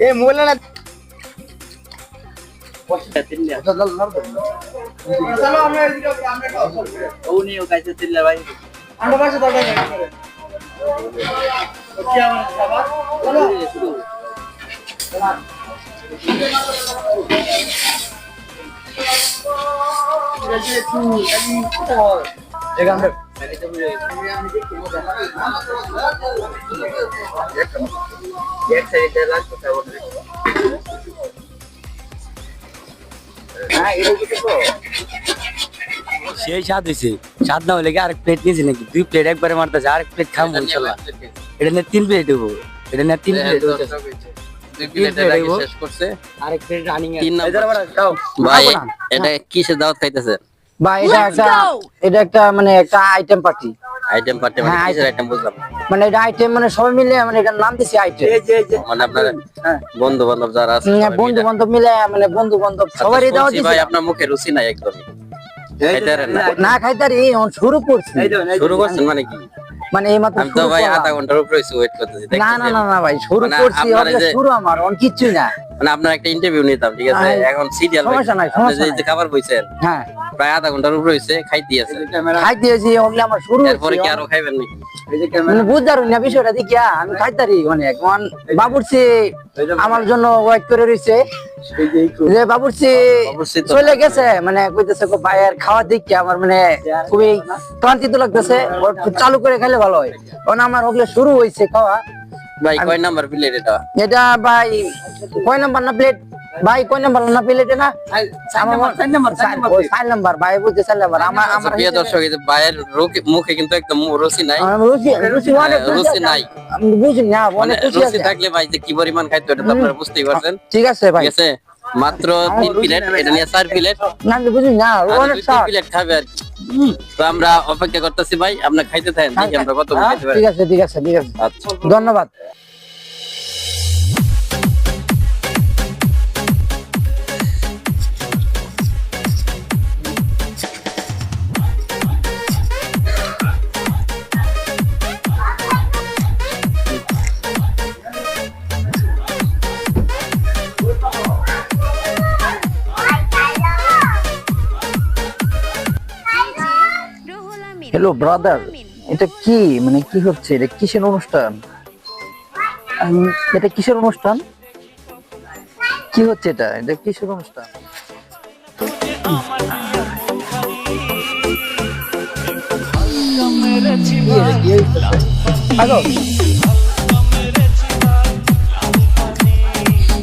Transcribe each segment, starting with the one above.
এ mobile না এখান থেকে সেই স্বাদ হয়েছে স্বাদ না হলে কি আরেক প্লেট নিয়েছি নাকি? দুই প্লেট একবারে মারতেছে আরেক প্লেট খাব ইনশাল্লাহ। এটা নিয়ে তিন প্লেট হব এটা নিয়ে তিন প্লেট আরেক প্লেট রানিং ভাই এটা কিসের দাওয়াত খাইতেছে? বা এটা একটা এটা একটা মানে একটা আইটেম পার্টি আইটেম পার্টি মানে হ্যাঁ, কিসের আইটেম বুঝলাম মানে এটা আইটেম মানে সবাই মিলে মানে এটার নাম দিছি আইটেম মানে আপনার বন্ধু বান্ধব যারা আছে বন্ধু মিলে। বান্ধব মিলে মানে বন্ধু বান্ধব আচ্ছা, সবারই ভাই আপনার মুখে রুচি নাই না। না খাইতারি শুরু করছি। শুরু করছেন মানে কি? মানে এই মাত্র তো ভাই আধা ঘণ্টার উপরে ওয়েট করতেছি না না না না ভাই শুরু মানে করছি আপনার এই ওটা যে- শুরু আমার অন কিচ্ছুই না। মানে আপনার একটা ইন্টারভিউ নিতাম ঠিক আছে? এখন সিরিয়াল সমস্যা নাই, সমস্যা নাই। খাবার বইছেন হ্যাঁ। প্রায় আধা ঘণ্টার উপরে হয়েছে খাইতে আছে। খাই দিয়েছি ওগুলো আমার শুরু এরপরে কি আরও খাইবেন নাকি? মানে না বিষয়টা দেখিয়া আমি খাইতারি অনেক। অন বাবুরচি আমার জন্য ওয়েট করে রয়েছে যে বাবুরচি তো- চলে গেছে মানে কইতেছে খাওয়া দেখি আমার মানে খুবই ক্লান্তিত লাগতেছে। চালু করে খেলে ভালো হয়। কারণ আমার ওগুলো শুরু হয়েছে খাওয়া। ভাই কয় নাম্বার প্লেট এটা? এটা ভাই কয় নাম্বার না প্লেট? ভাই কয় নাম্বার না প্লেট না। চার নাম্বার ভাই বুঝছে চার নাম্বার আমার আমার প্রিয় দর্শক ভাইয়ের মুখে কিন্তু একদম রুচি নাই। রুচি নাই। আমি বুঝি না মানে অনেক রুচি রুচি থাকলে ভাই যে কি পরিমাণ খাইতো এটা তো আপনারা বুঝতেই পারছেন। ঠিক আছে ভাই। ঠিক আছে? মাত্র তিন প্লেট এটা নিয়ে চার প্লেট না আমি বুঝি না অনেক প্লেট খাবে আর কি। তো আমরা অপেক্ষা করতেছি ভাই আপনার খাইতে থাকেন দেখি আমরা কত খাইতে পারি। ঠিক আছে ঠিক আছে ঠিক আছে। আচ্ছা। ধন্যবাদ। হ্যালো ব্রাদার এটা কি? মানে কি হচ্ছে? এটা কিসের অনুষ্ঠান? এটা কিসের অনুষ্ঠান? কি হচ্ছে এটা? এটা কিসের অনুষ্ঠান?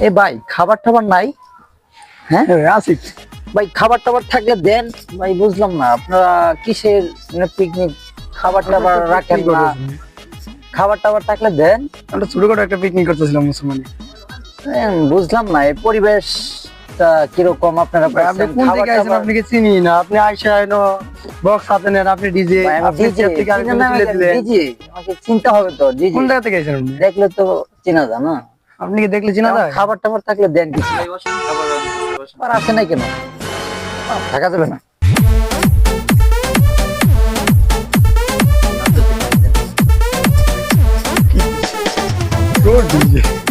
এ ভাই খাবার টাবার নাই? হ্যাঁ? আসিফ ভাই খাবার টাবার থাকলে দেন। ভাই বুঝলাম না আপনারা কিসের পিকনিক খাবার টাবার রাখেন না। খাবার টাবার থাকলে দেন। আমরা ছোটখাটো একটা পিকনিক করতেছিলাম মুসলমানে বুঝলাম না এই পরিবেশটা কীরকম আপনারা আপনি কোন থেকে আইছেন আপনাকে চিনি না। আপনি আইসা বক্স হাতে নেন আপনি ডিজে থেকে না আমাকে? চিনতে হবে তো DJ কোন জায়গা থেকে আইছেন আপনি? দেখলে তো চেনা যায় না। আপনি কি দেখলে চিনা যায়? খাবার টাবার থাকলে দেন কিছু। আর আসে নাই কেন? থাকা যাবে না। DJ